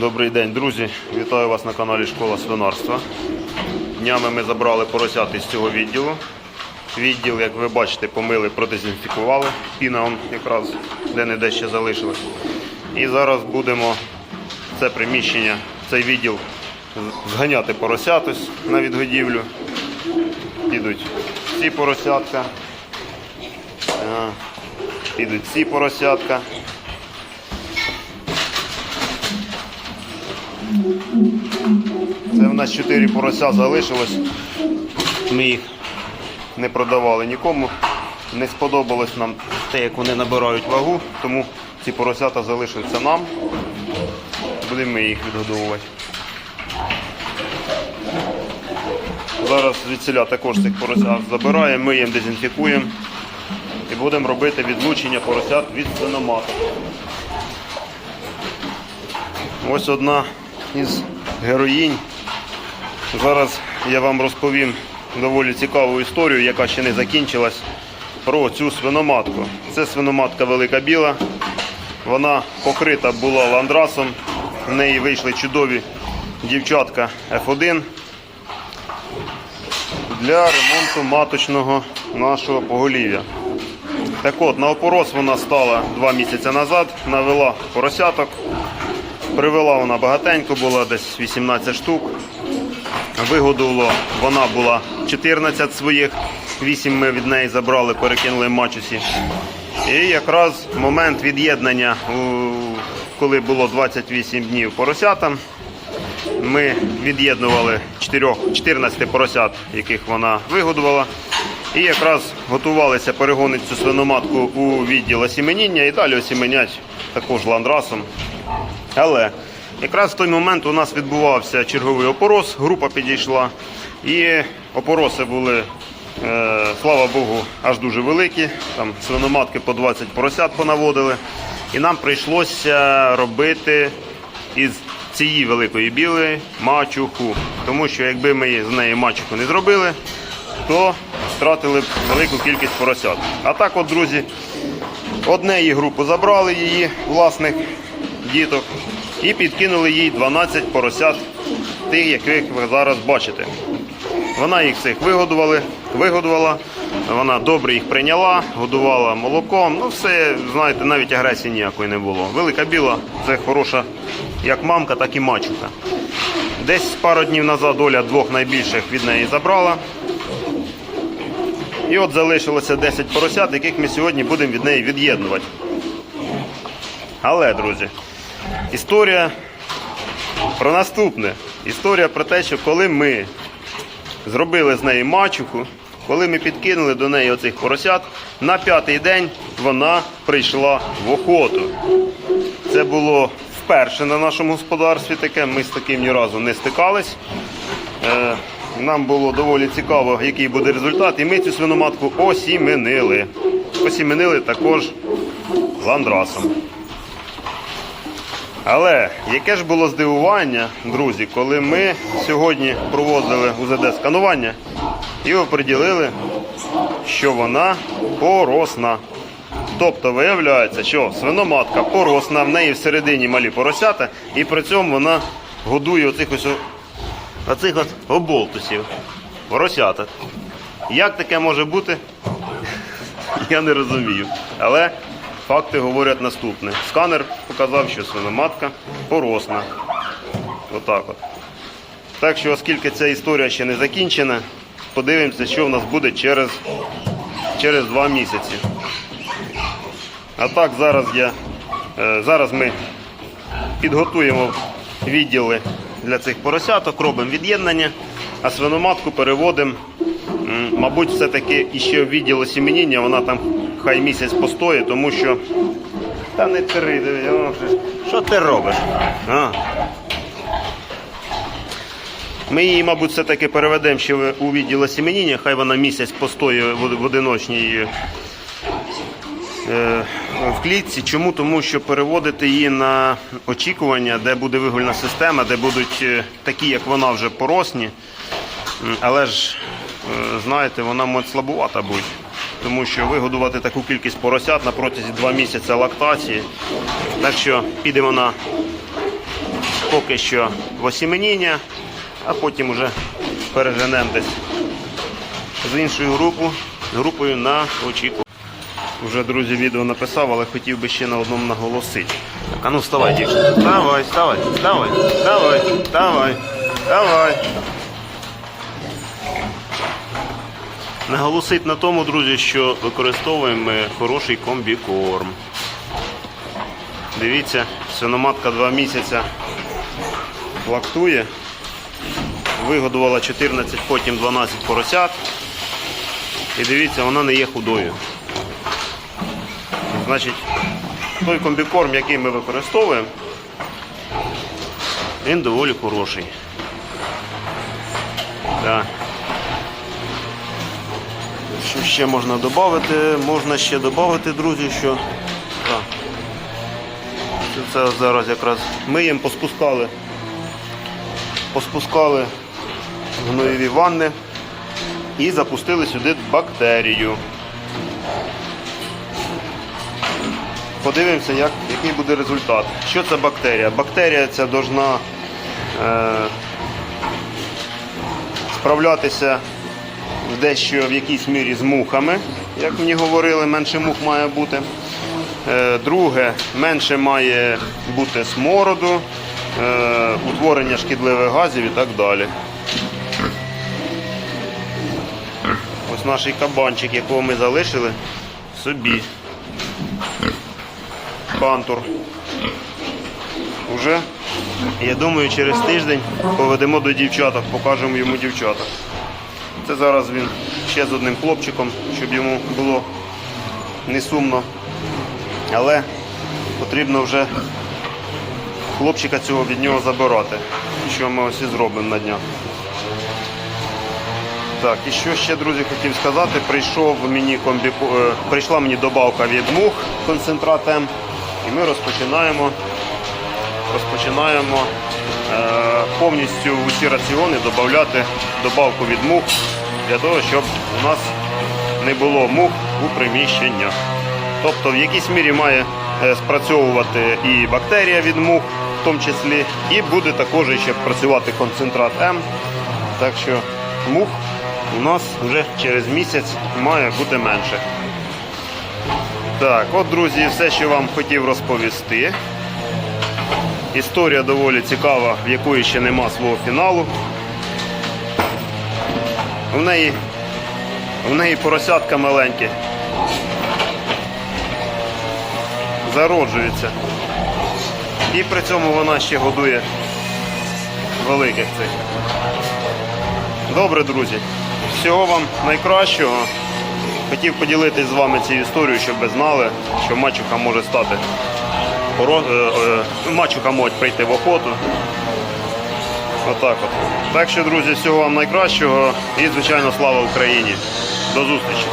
Добрий день, друзі! Вітаю вас на каналі Школа свинарства. Днями ми забрали поросят із цього відділу. Відділ, як ви бачите, помили, продезінфікували. Піна он якраз де-не-де ще залишилась. І зараз будемо це приміщення, цей відділ зганяти поросят ось на відгодівлю. Підуть ці поросятка. Підуть ці поросятка. Це в нас 4 порося залишилось. Ми їх не продавали нікому. Не сподобалось нам те, як вони набирають вагу, тому ці поросята залишаться нам. Будемо ми їх відгодовувати. Зараз звідсіля також цих поросят забираємо, миємо, дезінфікуємо і будемо робити відлучення поросят від свиноматок. Ось одна із героїнь. Зараз я вам розповім доволі цікаву історію, яка ще не закінчилась, про цю свиноматку. Це свиноматка велика біла. Вона покрита була ландрасом. В неї вийшли чудові дівчатка F1 для ремонту маточного нашого поголів'я. Так от, на опорос вона стала два місяці назад, навела поросяток. Привела вона багатенько, була десь 18 штук. Вигодувало вона була 14 своїх, 8 ми від неї забрали, перекинули мачусі. І якраз момент від'єднання, коли було 28 днів поросятам, ми від'єднували 14 поросят, яких вона вигодувала. І якраз готувалися перегонити цю свиноматку у відділ осіменіння і далі осіменять також ландрасом. Але якраз в той момент у нас відбувався черговий опорос, група підійшла, і опороси були, е, слава Богу, аж дуже великі. Там свиноматки по 20 поросят понаводили. І нам прийшлося робити із цієї великої білої мачуху. Тому що якби ми з неї мачуху не зробили, то втратили б велику кількість поросят. А так, от, друзі, Однеї групу забрали її власних діток і підкинули їй 12 поросят, тих, яких ви зараз бачите. Вона їх всіх вигодували, вигодувала, вона добре їх прийняла, годувала молоком. Ну, все, знаєте, навіть агресії ніякої не було. Велика біла це хороша як мамка, так і мачуха. Десь пару днів назад Оля двох найбільших від неї забрала. І от залишилося 10 поросят, яких ми сьогодні будемо від неї від'єднувати. Але, друзі, історія про наступне. Історія про те, що коли ми зробили з неї мачуху, коли ми підкинули до неї оцих поросят, на п'ятий день вона прийшла в охоту. Це було вперше на нашому господарстві таке, ми з таким ні разу не стикались. Е, Нам було доволі цікаво, який буде результат, і ми цю свиноматку осіменили. Осіменили також ландрасом. Але яке ж було здивування, друзі, коли ми сьогодні проводили УЗД сканування і оприділили, що вона поросна. Тобто виявляється, що свиноматка поросна, в неї всередині малі поросята, і при цьому вона годує оцих ось оцих от оболтусів, поросята. Як таке може бути? Я не розумію. Але факти говорять наступне. Сканер показав, що свиноматка поросна. Отак от. Так що, оскільки ця історія ще не закінчена, подивимося, що в нас буде через, через два місяці. А так зараз я е, зараз ми підготуємо відділи для цих поросяток, робимо від'єднання, а свиноматку переводимо. Мабуть, все-таки іще в відділ осіменіння, вона там хай місяць постоїть, тому що. Та не три, о, що ти робиш? А. Ми її, мабуть, все-таки переведемо ще у відділ осіменіння, хай вона місяць постоїть в одиночній е, в клітці. Чому? Тому що переводити її на очікування, де буде вигульна система, де будуть е, такі, як вона, вже поросні. Але ж, е, знаєте, вона може слабувата бути. Тому що вигодувати таку кількість поросят на протязі 2 місяці лактації. Так що підемо на поки що в осіменіння, а потім вже переженемо десь з іншою групою, групою на очікування. Вже, друзі, відео написав, але хотів би ще на одному наголосити. Так, а ну вставай, дівчинка. Вставай, вставай, вставай, вставай, вставай, вставай. Наголосить на тому, друзі, що використовуємо ми хороший комбікорм. Дивіться, свиноматка 2 місяця лактує. Вигодувала 14, потім 12 поросят. І дивіться, вона не є худою. Значить, той комбікорм, який ми використовуємо, він доволі хороший. Так. Що ще можна додати? Можна ще додати, друзі, що так. Це зараз якраз миємо, поспускали. Поспускали гноєві ванни і запустили сюди бактерію. Подивимося, як, який буде результат. Що це бактерія? Бактерія ця должна е, справлятися дещо в якійсь мірі з мухами, як мені говорили, менше мух має бути. Е, Друге, менше має бути смороду, е, утворення шкідливих газів і так далі. Ось наш кабанчик, якого ми залишили собі. Пантур. Уже, я думаю, через тиждень поведемо до дівчаток, покажемо йому дівчаток. Це зараз він ще з одним хлопчиком, щоб йому було не сумно. Але потрібно вже хлопчика цього від нього забирати, що ми ось і зробимо на днях. Так, і що ще, друзі, хотів сказати, прийшов мені комбі... е, прийшла мені добавка від мух концентрат М, і ми розпочинаємо, розпочинаємо е, повністю усі раціони додати добавку від мух для того, щоб у нас не було мух у приміщеннях. Тобто в якійсь мірі має е, спрацьовувати і бактерія від мух, в тому числі, і буде також ще працювати концентрат М. Так що мух у нас вже через місяць має бути менше. Так, от, друзі, все, що вам хотів розповісти. Історія доволі цікава, в якої ще нема свого фіналу. У неї, у неї поросятка маленькі. Зароджується. І при цьому вона ще годує великих цих. Добре, друзі. Всього вам найкращого. Хотів поділитись з вами цією історією, щоб ви знали, що мачуха може стати. Е, е, Мачуха може прийти в охоту. Отак от. Так що, друзі, всього вам найкращого і, звичайно, слава Україні. До зустрічі!